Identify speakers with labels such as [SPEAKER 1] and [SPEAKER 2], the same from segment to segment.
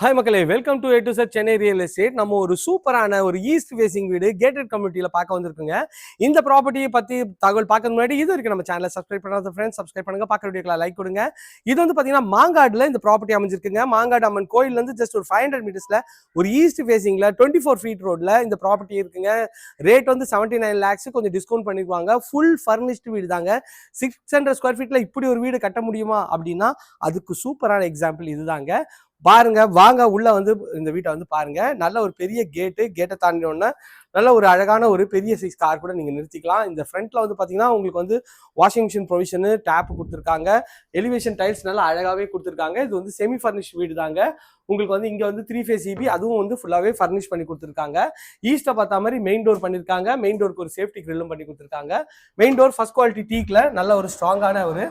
[SPEAKER 1] Hi மக்களே welcome to A to sir Chennai real estate நம்ம ஒரு சூப்பரான ஒரு ஈஸ்ட் ஃபேசிங் வீடு கேட்டட் கம்யூனிட்டியில் பார்க்க வந்திருக்குங்க. இந்த ப்ராப்பர்ட்டியை பற்றி தகவல் பார்க்கறது முன்னாடி இது வரைக்கும் நம்ம சேனலை சப்ஸ்கிரைப் பண்ணாத ஃப்ரெண்ட்ஸ் சப்ஸ்கிரைப் பண்ணுங்க பார்க்குற வீடியோக்களை லைக் கொடுங்க. இது வந்து பார்த்தீங்கன்னா மாங்காடில் இந்த ப்ராப்பர்ட்டி அமைஞ்சிருக்குங்க. மாங்காடு அம்மன் கோயிலேருந்து ஜஸ்ட் ஒரு ஃபைவ் ஹண்ட்ரட் மீட்டர்ஸில் ஒரு ஈஸ்ட் ஃபேசிங்கில் டுவெண்ட்டி ஃபோர் ஃபீட் ரோட்டில் இந்த ப்ராப்பர்ட்டி இருக்குங்க. ரேட் வந்து செவன்ட்டி நைன் லேக்ஸ் கொஞ்சம் டிஸ்கவுண்ட் பண்ணிக்குவாங்க. ஃபுல் ஃபர்னிஷ்டு வீடு தாங்க. சிக்ஸ் ஹண்ட்ரட் ஸ்கொயர் ஃபீட்டில் இப்படி ஒரு வீடு கட்ட முடியுமா அப்படின்னா அதுக்கு சூப்பரான எக்ஸாம்பிள் இதுதாங்க. பாருங்க வாங்க உள்ள வந்து இந்த வீட்டை வந்து பாருங்க. நல்ல ஒரு பெரிய கேட்டு கேட்டை தாண்டினோடனே நல்ல ஒரு அழகான ஒரு பெரிய சைஸ் கார் கூட நீங்க நிறுத்திக்கலாம். இந்த ஃப்ரண்ட்ல வந்து பாத்தீங்கன்னா உங்களுக்கு வந்து வாஷிங் மிஷின் ப்ரொவிஷனு டேப் கொடுத்துருக்காங்க. எலிவேஷன் டைல்ஸ் நல்லா அழகாவே கொடுத்துருக்காங்க. இது வந்து செமி ஃபர்னிஷ் வீடு தாங்க. உங்களுக்கு வந்து இங்க வந்து த்ரீ ஃபேஸ் இபி அதுவும் வந்து ஃபுல்லாவே ஃபர்னிஷ் பண்ணி கொடுத்துருக்காங்க. ஈஸ்ட்டை பார்த்தா மாதிரி மெயின் டோர் பண்ணியிருக்காங்க மெயின் டோருக்கு ஒரு சேஃப்டி கிரில்லும் பண்ணி கொடுத்துருக்காங்க. மெயின் டோர் ஃபர்ஸ்ட் குவாலிட்டி டீக்ல நல்ல ஒரு ஸ்ட்ராங்கான ஒரு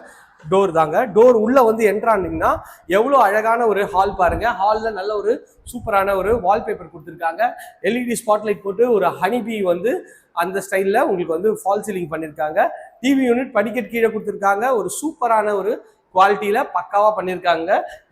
[SPEAKER 1] டோர் தாங்க. டோர் உள்ள வந்து என்ட்ரானீங்கன்னா எவ்வளோ அழகான ஒரு ஹால் பாருங்க. ஹாலில் நல்ல ஒரு சூப்பரான ஒரு வால்பேப்பர் கொடுத்துருக்காங்க. எல்இடி ஸ்பாட்லைட் போட்டு ஒரு ஹனிபி வந்து அந்த ஸ்டைலில் உங்களுக்கு வந்து ஃபால் சீலிங் பண்ணியிருக்காங்க டிவி யூனிட் படிக்கட் கீழே கொடுத்துருக்காங்க. ஒரு சூப்பரான ஒரு குவாலிட்டியில் பக்காவாக பண்ணியிருக்காங்க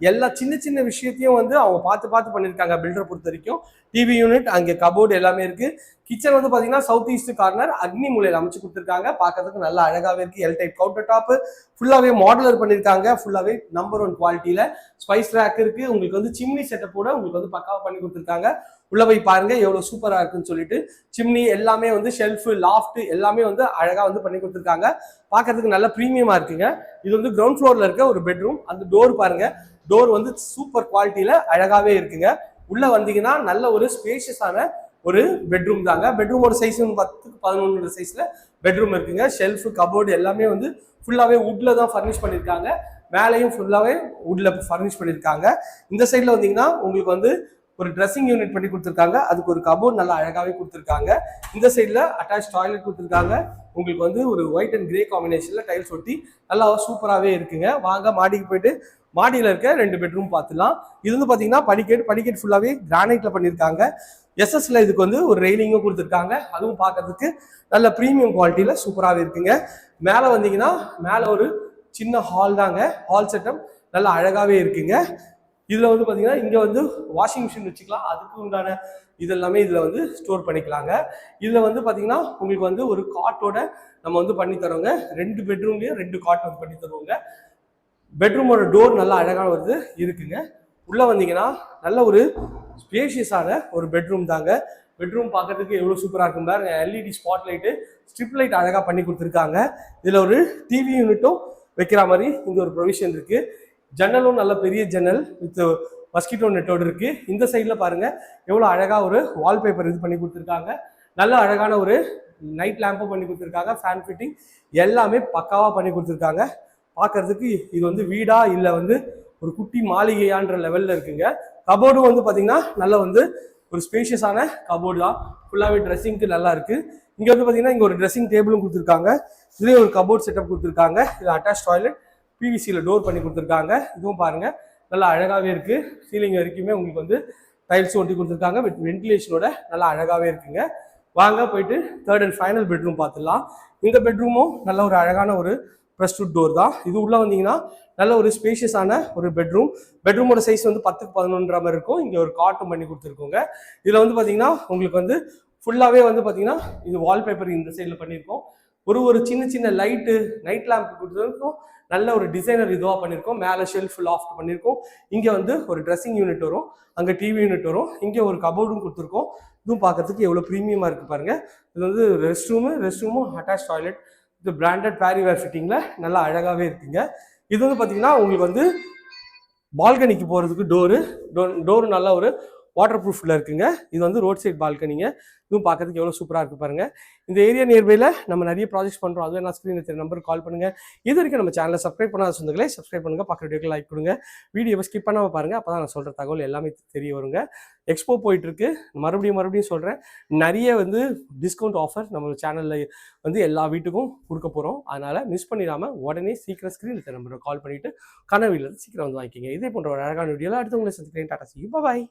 [SPEAKER 1] எல்லா சின்ன சின்ன விஷயத்தையும் வந்து அவங்க பார்த்து பார்த்து பண்ணியிருக்காங்க பில்டரை பொறுத்த வரைக்கும். டிவி யூனிட் அங்கே கபோர்டு எல்லாமே இருக்குது கிச்சன் வந்து பார்த்தீங்கன்னா சவுத் ஈஸ்ட் கார்னர் அக்னி மூலையில் அமைச்சு கொடுத்துருக்காங்க. பார்க்கறதுக்கு நல்லா அழகாகவே இருக்குது எல் டைப் கவுண்டர் டாப்பு ஃபுல்லாகவே மாடலர் பண்ணியிருக்காங்க ஃபுல்லாகவே நம்பர் ஒன் குவாலிட்டியில் ஸ்பைஸ் ரேக் இருக்குது உங்களுக்கு வந்து சிம்னி செட்டப்போட உங்களுக்கு வந்து பக்காவாக பண்ணி கொடுத்துருக்காங்க. உள்ள போய் பாருங்க எவ்வளவு சூப்பரா இருக்குன்னு சொல்லிட்டு. சிம்னி எல்லாமே வந்து ஷெல்ஃப் லாஃப்ட் எல்லாமே வந்து அழகா வந்து பண்ணி கொடுத்துருக்காங்க. பார்க்கறதுக்கு நல்ல ப்ரீமியமா இருக்குங்க. இது வந்து கிரவுண்ட் ஃப்ளோரில் இருக்க ஒரு பெட்ரூம் அந்த டோர் பாருங்க. டோர் வந்து சூப்பர் குவாலிட்டியில அழகாவே இருக்குங்க. உள்ள வந்தீங்கன்னா நல்ல ஒரு ஸ்பேஷியஸான ஒரு பெட்ரூம் தாங்க. பெட்ரூமோட சைஸ் பத்துக்கு பதினொன்று சைஸ்ல பெட்ரூம் இருக்குங்க. ஷெல்ஃப் கபோர்டு எல்லாமே வந்து ஃபுல்லாகவே வுட்ல தான் ஃபர்னிஷ் பண்ணியிருக்காங்க மேலேயும் ஃபுல்லாகவே வுட்ல ஃபர்னிஷ் பண்ணியிருக்காங்க இந்த சைடில் வந்தீங்கன்னா உங்களுக்கு வந்து ஒரு ட்ரெஸ்ஸிங் யூனிட் பண்ணி கொடுத்துருக்காங்க. அதுக்கு ஒரு கபோர்ட் நல்லா அழகாகவே கொடுத்துருக்காங்க. இந்த சைடில் அட்டாச் டாய்லெட் கொடுத்துருக்காங்க. உங்களுக்கு வந்து ஒரு ஒயிட் அண்ட் கிரே காம்பினேஷனில் டைல்ஸ் ஒட்டி நல்லா சூப்பராகவே இருக்குங்க. வாங்க மாடிக்கு போயிட்டு மாடியில் இருக்க ரெண்டு பெட்ரூம் பார்த்துலாம் இது வந்து பார்த்தீங்கன்னா படிக்கேட் படிக்கேட் ஃபுல்லாகவே கிரானைட்டில் பண்ணியிருக்காங்க எஸ்எஸ்ல இதுக்கு வந்து ஒரு ரெயிலிங்கும் கொடுத்துருக்காங்க. அதுவும் பார்க்கறதுக்கு நல்ல ப்ரீமியம் குவாலிட்டியில் சூப்பராகவே இருக்குங்க. மேலே வந்தீங்கன்னா மேலே ஒரு சின்ன ஹால் தாங்க. ஹால் செட்டப் நல்லா அழகாகவே இருக்குங்க. இதில் வந்து பார்த்தீங்கன்னா இங்கே வந்து வாஷிங் மிஷின் வச்சுக்கலாம். அதுக்கு உண்டான இதெல்லாமே இதில் வந்து ஸ்டோர் பண்ணிக்கலாங்க. இதில் வந்து பார்த்தீங்கன்னா உங்களுக்கு வந்து ஒரு காட்டோட நம்ம வந்து பண்ணி தரோங்க ரெண்டு பெட்ரூம்லேயும் ரெண்டு காட் வந்து பண்ணி தருவோங்க பெட்ரூமோட டோர் நல்லா அழகாக வருது. இருக்குங்க. உள்ளே வந்தீங்கன்னா நல்ல ஒரு ஸ்பேஷியஸான ஒரு பெட்ரூம் தாங்க. பெட்ரூம் பார்க்கறதுக்கு எவ்வளோ சூப்பராக இருக்கும் பாருங்க. LED spot light strip light அழகாக பண்ணி கொடுத்துருக்காங்க. இதில் ஒரு டிவி யூனிட்டும் வைக்கிற மாதிரி இங்கே ஒரு ப்ரொவிஷன் இருக்குது ஜன்னலும் நல்ல பெரிய ஜன்னல் வித் மஸ்கிட்டோ நெட்டோடு இருக்குது இந்த சைடில் பாருங்கள் எவ்வளோ அழகாக ஒரு வால்பேப்பர் இது பண்ணி கொடுத்துருக்காங்க. நல்ல அழகான ஒரு நைட் லேம்பும் பண்ணி கொடுத்துருக்காங்க. ஃபேன் ஃபிட்டிங் எல்லாமே பக்காவாக பண்ணி கொடுத்துருக்காங்க. பார்க்கறதுக்கு இது வந்து வீடா இல்லை வந்து ஒரு குட்டி மாளிகையான்ற லெவலில் இருக்குங்க. கபோர்டும் வந்து பார்த்தீங்கன்னா நல்லா வந்து ஒரு ஸ்பேஷியஸான கபோர்டு தான். ஃபுல்லாகவே ட்ரெஸ்ஸிங்க்கு நல்லா இருக்கு. இங்கே வந்து பார்த்தீங்கன்னா இங்கே ஒரு ட்ரெஸ்ஸிங் டேபிளும் கொடுத்துருக்காங்க. இதுலேயும் ஒரு கபோர்ட் செட்டப் கொடுத்துருக்காங்க. இது அட்டாச் டாய்லெட் பிவிசியில் டோர் பண்ணி கொடுத்துருக்காங்க. இதுவும் பாருங்க நல்லா அழகாகவே இருக்குது சீலிங் வரைக்குமே உங்களுக்கு வந்து டைல்ஸ் ஒட்டி கொடுத்துருக்காங்க. வித் வென்டிலேஷனோட நல்லா அழகாகவே இருக்குங்க. வாங்க போயிட்டு தேர்ட் அண்ட் ஃபைனல் பெட்ரூம் பார்த்துடலாம். இந்த பெட்ரூமும் நல்ல ஒரு அழகான ஒரு ப்ரெஸ்டூட் டோர் தான். இது உள்ளே வந்தீங்கன்னா நல்ல ஒரு ஸ்பேஷியஸான ஒரு பெட்ரூம் பெட்ரூமோட சைஸ் வந்து பத்துக்கு பதினொன்ற மாதிரி இருக்கும். இங்கே ஒரு காட்டும் பண்ணி கொடுத்துருக்கோங்க. இதில் வந்து பார்த்தீங்கன்னா உங்களுக்கு வந்து ஃபுல்லாகவே வந்து பார்த்தீங்கன்னா இது வால்பேப்பர் இந்த சைடில் பண்ணியிருக்கோம். ஒரு ஒரு சின்ன சின்ன லைட்டு நைட் லேம்ப் கொடுத்துருக்கோம். நல்ல ஒரு டிசைனர் இதுவாக பண்ணியிருக்கோம். மேலே ஷெல்ஃப் லாஃப்ட் பண்ணியிருக்கோம். இங்கே வந்து ஒரு ட்ரெஸ்ஸிங் யூனிட் வரும். அங்கே டிவி யூனிட் வரும். இங்கே ஒரு கபோர்டும் கொடுத்துருக்கோம். இதுவும் பார்க்கறதுக்கு எவ்வளோ ப்ரீமியமாக இருக்குது பாருங்கள் இது வந்து ரெஸ்ட் ரூமு ரெஸ்ட் ரூமும் அட்டாச் டாய்லெட் இது பிராண்டட் பேரிவேர் ஃபிட்டிங்கில் நல்லா அழகாகவே இருக்குங்க. இது வந்து பார்த்தீங்கன்னா உங்களுக்கு வந்து பால்கனிக்கு போகிறதுக்கு டோரு டோர் நல்லா ஒரு வாட்டர் ப்ரூஃபில் இருக்குங்க. இது வந்து ரோட் சைட் பால்கனிங்க இதுவும் பார்க்கறதுக்கு எவ்வளோ சூப்பராக இருக்குது பாருங்கள் இந்த ஏரியா நியர்பையில் நம்ம நிறைய ப்ராஜெக்ட்ஸ் பண்ணுறோம் அதுவே நான் ஸ்க்ரீனில் தெரிய நம்பருக்கு கால் பண்ணுங்கள் இது வரைக்கும் நம்ம சேனலை சப்ஸ்கிரைப் பண்ணாத சொந்தங்களே சப்ஸ்கிரைப் பண்ணுங்கள் பக்கத்து வீடியோக்கு லைக் கொடுங்க. வீடியோவை ஸ்கிப் பண்ணாமல் பாருங்கள் அப்போ தான் நான் சொல்கிற தகவல் எல்லாமே தெரிய வருங்க. எக்ஸ்போ போயிட்டுருக்கு. மறுபடியும் மறுபடியும் சொல்கிறேன் நிறைய வந்து டிஸ்கவுண்ட் ஆஃபர் நம்ம சேனலில் வந்து எல்லா வீட்டுக்கும் கொடுக்க போகிறோம் அதனால் மிஸ் பண்ணிடாமல் உடனே சீக்கிரம் ஸ்க்ரீனில் நம்பருக்கு கால் பண்ணிவிட்டு கனவில் சீக்கிரம் வந்து வாங்கிக்கிங்க. இதே போன்ற ஒரு அழகான வீடியோவில் அடுத்து உங்களை சந்திக்கிறேன். டாட்டா சி பாய்